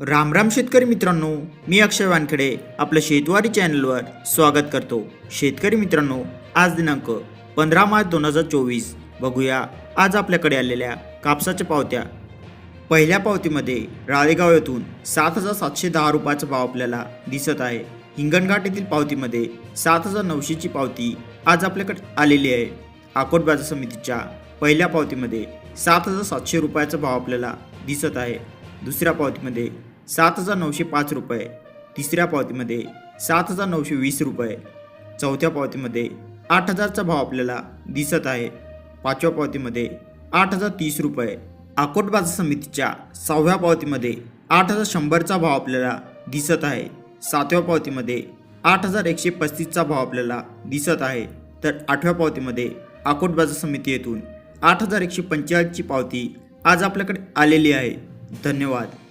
रामराम शेतकरी मित्रांनो मी अक्षय वानखेडे आपलं शेतवारी चॅनलवर स्वागत करतो. शेतकरी मित्रांनो आज दिनांक पंधरा मार्च दोन हजार चोवीस. बघूया आज आपल्याकडे आलेल्या कापसाच्या पावत्या. पहिल्या पावतीमध्ये राळेगाव येथून सात हजार सातशे दहा रुपयाचा भाव आपल्याला दिसत आहे. हिंगणघाट येथील पावतीमध्ये सात हजार नऊशेची पावती आज आपल्याकडे आलेली आहे. आकोट बाजार समितीच्या पहिल्या पावतीमध्ये सात हजार सातशे रुपयाचा भाव आपल्याला दिसत आहे. दुसऱ्या पावतीमध्ये सात हजार नऊशे पाच रुपये तिसऱ्या पावतीमध्ये सात हजार नऊशे वीस रुपये चौथ्या पावतीमध्ये आठ हजारचा भाव आपल्याला दिसत आहे. पाचव्या पावतीमध्ये आठ हजार तीस रुपये अकोट बाजार समितीच्या सहाव्या पावतीमध्ये आठ हजार शंभरचा भाव आपल्याला दिसत आहे. सातव्या पावतीमध्ये आठ हजार एकशे पस्तीसचा भाव आपल्याला दिसत आहे. तर आठव्या पावतीमध्ये अकोट बाजार समिती येथून आठ हजार एकशे पंचेचाळीसची पावती आज आपल्याकडे आलेली आहे. धन्यवाद.